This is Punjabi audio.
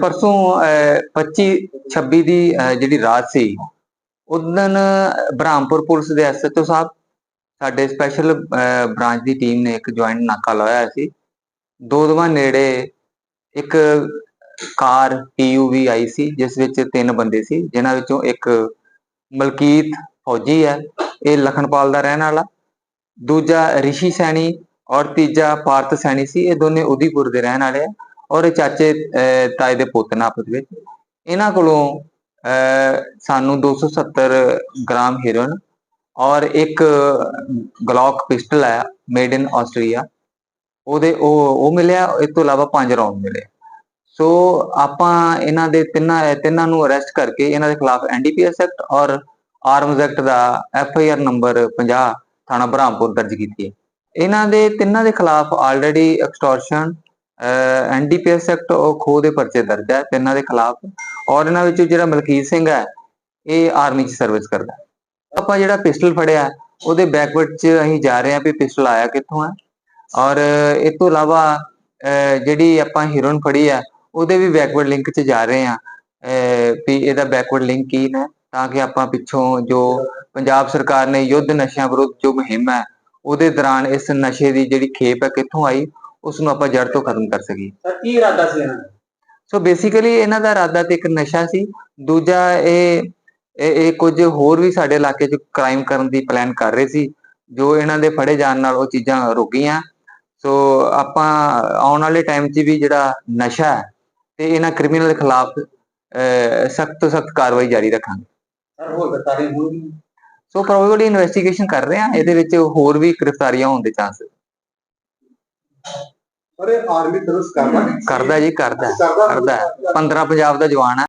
ਪਰਸੋਂ, ਅਹ 25 26 ਦੀ, ਅਹ ਜਿਹੜੀ ਰਾਤ ਸੀ ਉਦੋਂ ਬ੍ਰਹਮਪੁਰ ਪੁਲਿਸ ਦੇ ਐਸਐਚਓ ਸਾਹਿਬ, ਸਾਡੇ ਸਪੈਸ਼ਲ ਬ੍ਰਾਂਚ ਦੀ ਟੀਮ ਨੇ ਇੱਕ ਜੁਆਇੰਟ ਨਾਕਾ ਲਾਇਆ ਹੋਇਆ ਸੀ। ਦੋਦਵਾ ਨੇੜੇ ਇੱਕ ਕਾਰ ਪੀਯੂਵੀ ਆਈ ਸੀ, ਜਿਸ ਵਿੱਚ ਤਿੰਨ ਬੰਦੇ ਸੀ, ਜਿਨ੍ਹਾਂ ਵਿੱਚੋਂ ਇੱਕ ਮਲਕੀਤ ਫੌਜੀ ਹੈ, ਇਹ ਲਖਨਪਾਲ ਦਾ ਰਹਿਣ ਵਾਲਾ। ਦੂਜਾ ਰਿਸ਼ੀ ਸੈਣੀ ਔਰ ਤੀਜਾ ਪਾਰਥ ਸੈਣੀ ਸੀ, ਇਹ ਦੋਨੇ ਉਦੀਪੁਰ ਦੇ ਰਹਿਣ ਵਾਲੇ ਆ। ਔਰ ਇਹ ਚਾਚੇ ਅਹ, ਤਾਏ ਦੇ ਪੁੱਤ ਨੇ ਆਪਸ ਵਿੱਚ। ਇਹਨਾਂ ਕੋਲੋਂ ਅਹ, ਸਾਨੂੰ 270 ਗ੍ਰਾਮ ਹੀਰੋਇਨ ਔਰ ਇੱਕ ਗਲੌਕ ਪਿਸਟਲ ਹੈ ਮੇਡ ਇਨ ਆਸਟਰੀਆ ਉਹਦੇ ਉਹ ਉਹ ਮਿਲਿਆ ਇਸ ਤੋਂ ਇਲਾਵਾ ਪੰਜ ਰਾਉਂਡ ਮਿਲੇ। ਸੋ ਆਪਾਂ ਇਹਨਾਂ ਦੇ ਤਿੰਨਾਂ ਤਿੰਨਾਂ ਨੂੰ ਅਰੈਸਟ ਕਰਕੇ ਇਹਨਾਂ ਦੇ ਖਿਲਾਫ ਐਨਡੀਪੀਐਸ ਐਕਟ ਔਰ ਆਰਮਜ਼ ਐਕਟ ਦਾ ਐਫ ਆਈ ਆਰ ਨੰਬਰ 50 ਥਾਣਾ ਬ੍ਰਹਮਪੁਰ ਦਰਜ ਕੀਤੀ ਹੈ। ਇਹਨਾਂ ਦੇ ਤਿੰਨਾਂ ਦੇ ਖਿਲਾਫ ਆਲਰੇਡੀ ਐਕਸਟੋਰਸ਼ਨ ਐਨਡੀਪੀਐਸ ਐਕਟ ਉਹ ਖੋਹ ਦੇ ਪਰਚੇ ਦਰਜ ਹੈ ਤਿੰਨਾਂ ਦੇ ਖਿਲਾਫ ਔਰ ਇਹਨਾਂ ਵਿੱਚ ਜਿਹੜਾ ਮਲਕੀਤ ਸਿੰਘ ਹੈ, ਇਹ ਆਰਮੀ 'ਚ ਸਰਵਿਸ ਕਰਦਾ ਆਪਾਂ ਜਿਹੜਾ ਪਿਸਟਲ ਫੜਿਆ, ਉਹਦੇ ਬੈਕਵਰਡ 'ਚ ਅਸੀਂ ਜਾ ਰਹੇ ਹਾਂ ਵੀ ਪਿਸਟਲ ਆਇਆ ਕਿੱਥੋਂ ਹੈ ਔਰ ਇਸ ਤੋਂ ਇਲਾਵਾ ਜਿਹੜੀ ਆਪਾਂ ਹੀਰੋਨ ਫੜੀ ਹੈ, ਉਹਦੇ ਵੀ ਬੈਕਵਰਡ ਲਿੰਕ 'ਚ ਜਾ ਰਹੇ ਹਾਂ ਵੀ ਇਹਦਾ ਬੈਕਵਰਡ ਲਿੰਕ ਕੀ ਹੈ ਤਾਂ ਕਿ ਆਪਾਂ ਪਿੱਛੋਂ ਜੋ ਪੰਜਾਬ ਸਰਕਾਰ ਨੇ ਯੁੱਧ ਨਸ਼ਿਆਂ ਵਿਰੁੱਧ ਜੋ ਮੁਹਿੰਮ ਹੈ, ਉਹਦੇ ਦੌਰਾਨ ਇਸ ਨਸ਼ੇ ਦੀ ਜਿਹੜੀ ਖੇਪ ਹੈ ਕਿੱਥੋਂ ਆਈ ਉਸ ਨੂੰ ਆਪਾਂ ਜੜ ਤੋਂ ਖਤਮ ਕਰ ਸਕੀਏ। ਸਰ ਕੀ ਇਰਾਦਾ ਸੀ ਇਹਨਾਂ ਦਾ? ਸੋ ਬੇਸਿਕਲੀ ਇਹਨਾਂ ਦਾ ਇਰਾਦਾ ਤੇ ਇੱਕ ਨਸ਼ਾ ਸੀ। ਦੂਜਾ ਇਹ ਇਹ ਇਹ ਕੁਝ ਹੋਰ ਵੀ ਸਾਡੇ ਇਲਾਕੇ 'ਚ ਕ੍ਰਾਈਮ ਕਰਨ ਦੀ ਪਲਾਨ ਕਰ ਰਹੇ ਸੀ। ਜੋ ਇਹਨਾਂ ਦੇ ਫੜੇ ਜਾਣ ਨਾਲ ਉਹ ਚੀਜ਼ਾਂ ਰੁਕ ਗਈਆਂ। ਸੋ ਆਪਾਂ ਆਉਣ ਵਾਲੇ ਟਾਈਮ 'ਚ ਵੀ ਜਿਹੜਾ ਨਸ਼ਾ ਹੈ ਤੇ ਇਹਨਾਂ ਕ੍ਰਿਮੀਨਲ ਖਿਲਾਫ ਸਖਤ ਤੋਂ ਸਖਤ ਕਾਰਵਾਈ ਜਾਰੀ ਰੱਖਾਂਗੇ। ਸਰ ਹੋਰ ਗ੍ਰਿਫਤਾਰੀ ਹੋਣਗੀ ਸੋ ਪ੍ਰੋਬੇਬਲੀ ਇਨਵੈਸਟੀਗੇਸ਼ਨ ਕਰ ਰਹੇ ਆ ਇਹਦੇ ਵਿੱਚ ਹੋਰ ਵੀ ਗ੍ਰਿਫਤਾਰੀਆਂ ਹੋਣ ਦੇ ਚਾਂਸ ਆਰਮੀ ਸਰਵਿਸ ਕਰਦਾ ਕਰਦਾ ਜੀ ਕਰਦਾ ਕਰਦਾ ਕਰਦਾ ਹੈ। 15 ਪੰਜਾਬ ਦਾ ਜਵਾਨ ਹੈ